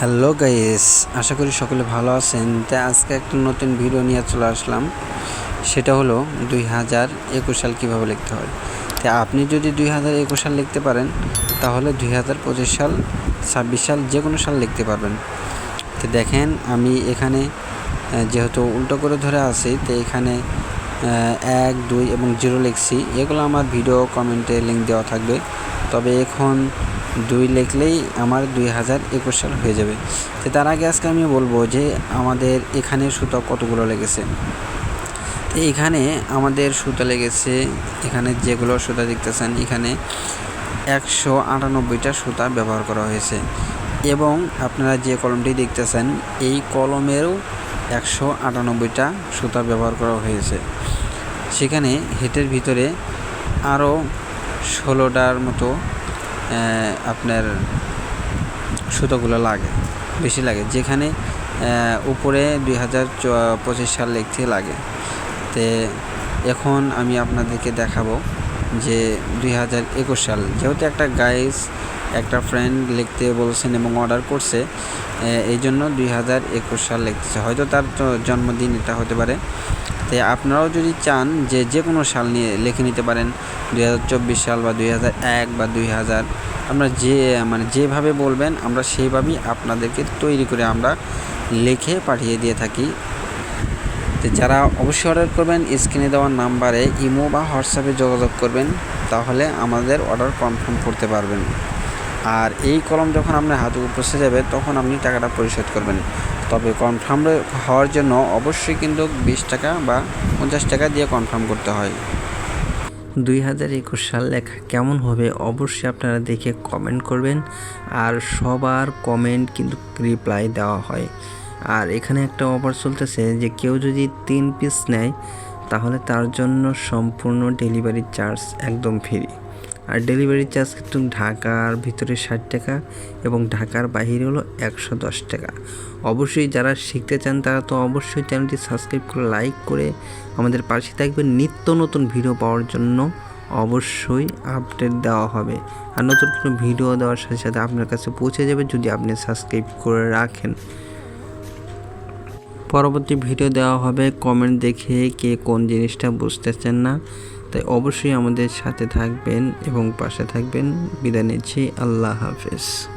Hello guys, আশা করি সকলে ভালো আছেন। তাই আজকে একটা নতুন ভিডিও নিয়ে চলে আসলাম। সেটা হলো দুই হাজার একুশ সাল কীভাবে লিখতে হয়। তাই আপনি যদি দুই হাজার একুশ সাল লিখতে পারেন, তাহলে দুই হাজার পঁচিশ সাল, ছাব্বিশ সাল যে কোনো সাল লিখতে পারবেন। তো দেখেন, আমি এখানে যেহেতু উল্টো করে ধরে আছি, তো এখানে এক, দুই এবং জিরো লিখছি। এগুলো আমার ভিডিও, কমেন্টে লিঙ্ক দেওয়া থাকবে। তবে এখন দুই লিখলেই আমার দুই হাজার একুশ সাল হয়ে যাবে। তো তার আগে আজকে আমি বলব যে আমাদের এখানে সুতো কতগুলো লেগেছে? তো এখানে আমাদের সুতো লেগেছে, এখানে যেগুলো সুতা দেখতেছেন, এখানে একশো আটানব্বইটা সুতা ব্যবহার করা হয়েছে। এবং আপনারা যে কলমটি দেখতেছেন, এই কলমেরও একশো আটানব্বইটা সুতা ব্যবহার করা হয়েছে। সেখানে হেটের ভিতরে আরও ষোলোটার মতো আপনার সুতোগুলো লাগে, বেশি লাগে। যেখানে উপরে দুই হাজার পঁচিশ সাল লিখতে লাগে। তে এখন আমি আপনাদেরকে দেখাবো যে দুই হাজার একুশ সাল, যেহেতু একটা গাইস একটা ফ্রেন্ড লিখতে বলছেন এবং অর্ডার করছে এই জন্য দুই হাজার একুশ সাল লিখতেছে। হয়তো তার জন্মদিন এটা হতে পারে। তাই আপনারাও যদি চান যে যে কোনো সাল নিয়ে লিখে নিতে পারেন, দুই হাজার চব্বিশ সাল বা দুই হাজার এক বা দুই হাজার, আমরা যে মানে যেভাবে বলবেন, আমরা সেইভাবেই আপনাদেরকে তৈরি করে আমরা লিখে পাঠিয়ে দিয়ে থাকি। তো যারা অবশ্যই অর্ডার করবেন স্ক্রিনে দেওয়ার নাম্বারে ইমো বা হোয়াটসঅ্যাপে যোগাযোগ করবেন, তাহলে আমাদের অর্ডার কনফার্ম করতে পারবেন। আর এই কলম যখন আপনার হাতে পৌঁছে যাবে, তখন আপনি টাকাটা পরিশোধ করবেন। তবে কনফার্ম হওয়ার জন্য অবশ্যই কিন্তু বিশ টাকা বা পঞ্চাশ টাকা দিয়ে কনফার্ম করতে হয়। দুই হাজার একুশ সাল লেখা কেমন হবে অবশ্যই আপনারা দেখে কমেন্ট করবেন আর সবার কমেন্ট কিন্তু রিপ্লাই দেওয়া হয়। আর এখানে একটা অফার চলতেছে যে কেউ যদি তিন পিস নেয় তাহলে তার জন্য সম্পূর্ণ ডেলিভারি চার্জ একদম ফ্রি আর ডেলিভারি চার্জ কিন্তু ঢাকার ভিতরে ষাট টাকা এবং ঢাকার বাইরে হলো একশো দশ টাকা। অবশ্যই যারা শিখতে চান তারা তো অবশ্যই চ্যানেলটি সাবস্ক্রাইব করে লাইক করে আমাদের পাশে থাকবেন। নিত্য নতুন ভিডিও পাওয়ার জন্য অবশ্যই আপডেট দেওয়া হবে। আর নতুন কোনো ভিডিও দেওয়ার সাথে সাথে আপনার কাছে পৌঁছে যাবে যদি আপনি সাবস্ক্রাইব করে রাখেন। পরবর্তী ভিডিও দেওয়া হবে কমেন্ট দেখে কে কোন জিনিসটা বুঝতেছেন না। তাই অবশ্যই আমাদের সাথে থাকবেন এবং পাশে থাকবেন। বিদায় নিচ্ছি। আল্লাহ হাফেজ।